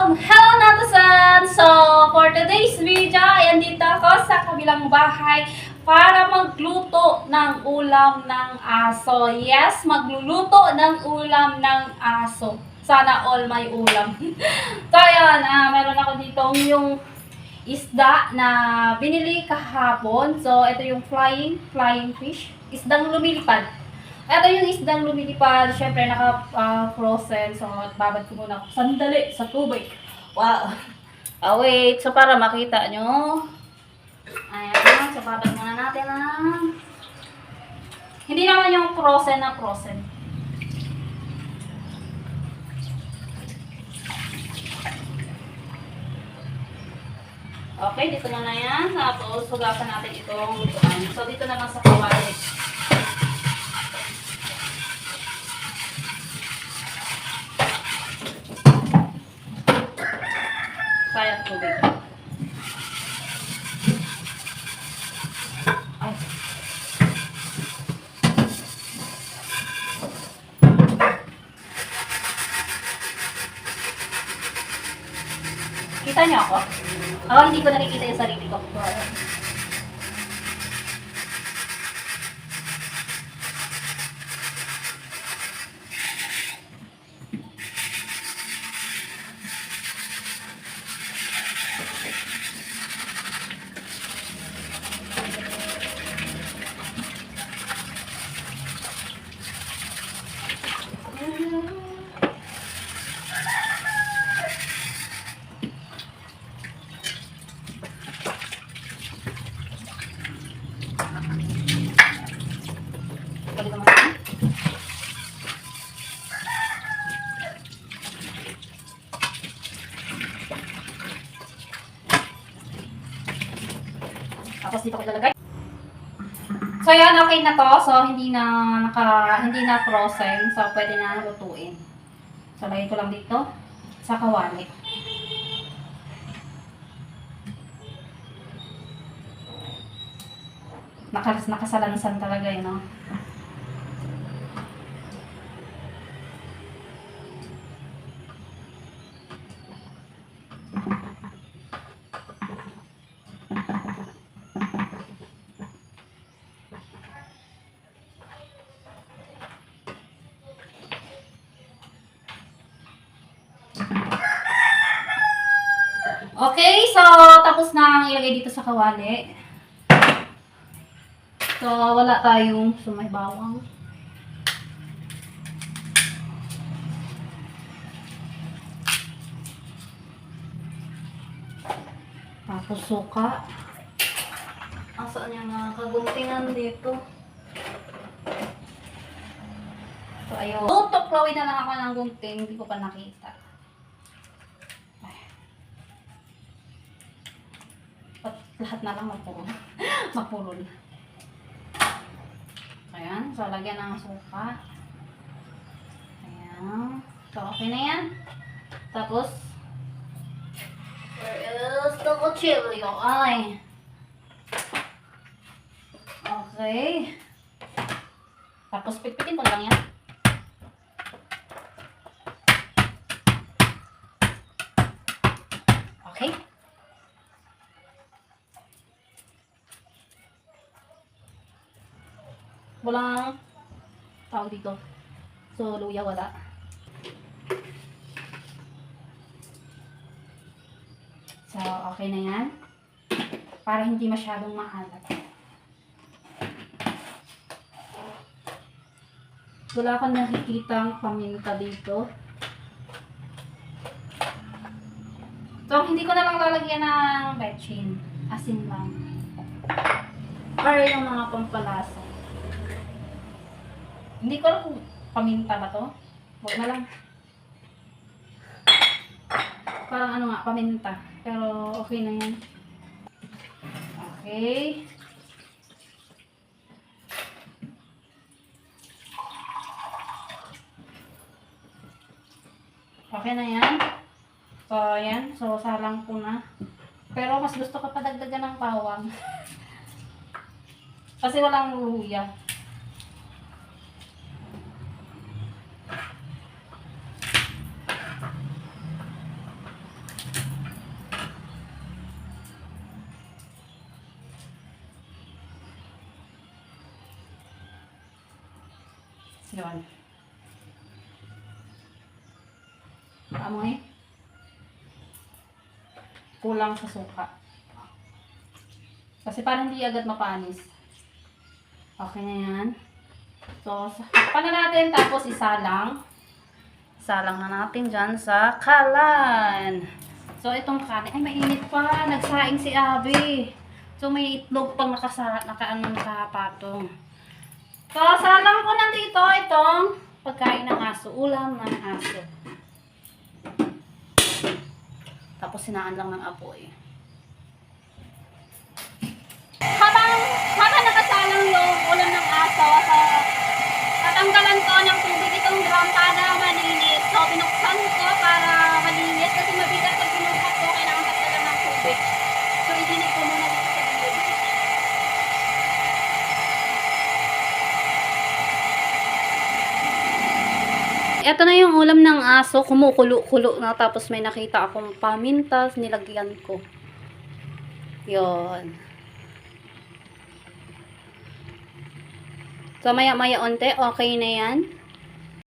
Hello Natasan! So, for today's video, ay andito ako sa kabilang bahay para magluto ng ulam ng aso. Yes, magluluto ng ulam ng aso. Sana all may ulam. so, ayan, ah, meron ako dito yung isda na binili kahapon. So, ito yung flying, flying fish. Isdang lumilipad. Ito yung isdang lumilipad, syempre naka-frozen. so, babad ko muna sandali sa tubig. Wow. Ah, wait. So, para makita nyo. Ayan. So, babad muna natin ang... Hindi naman yung frozen na frozen. Okay, dito na na yan. Tapos, hugasan natin itong lutuan. So, dito naman sa kawali. Sayang tubig. Ay. Kita niyo ako? Ako hindi ko nakikita yung sarili ko. Pwede naman. Tapos dito ko lalagay. So yan, okay na to. So hindi na naka hindi na frozen. So pwede na lutuin. So lagay ko lang dito sa kawali. Nakas nakasalansan talaga yun, no? Okay, so tapos na ang ilagay dito sa kawali. So, wala tayong sumay bawang. Tapos suka. Asaan yung mga kaguntingan dito? So, ayun. Tutuklawin na lang ako ng gunting. Hindi ko pa nakita. Lahat na lang mapuro. Mapuro na. Ayan. So, lagyan ng suka. Ayan. So, okay na yan. Tapos, where is the cuchillo? Ay. Okay. Tapos, pitpitin ko lang yan. Walang tawag dito. So, luya wala. So, okay na yan. Para hindi masyadong maalat. Wala akong nakikitang paminta dito. So, hindi ko na lang lalagyan ng betchin. Asin lang. Para yung mga pampalasa. Hindi ko alam kung paminta ba to. Huwag na lang. Parang ano nga, paminta. Pero okay na yan. Okay. Okay na yan. So, ayan. So, salang ko na. Pero mas gusto ko pa dagdagan ng bawang. Kasi walang luya. Yun. Amoy. Kulang sa suka. Kasi parang hindi agad mapanis. Okay na yan. So, pa na natin tapos isalang. Isalang na natin dyan sa kalan. So, itong kanin. Ay, mainit pa. Nagsaing si Abby. So, may itlog pang nakasa, nakaano nakapatong. So, salang ko na dito itong pagkain ng aso. Ulam ng aso. Tapos sinaan lang ng apoy. Habang, habang nakasalang yung ulam ng aso, so, tatanggalan ko ng tubig itong drum para malinis. So, binuksan ko para malinis kasi mabigat pag binuksan ko, kailangan tatanggalan ng tubig. So, itinit ko muna dito sa gilid. Ito na yung ulam ng aso, kumukulo-kulo na tapos may nakita akong pamintas, nilagyan ko. Yon. So, maya-maya onte, okay na yan.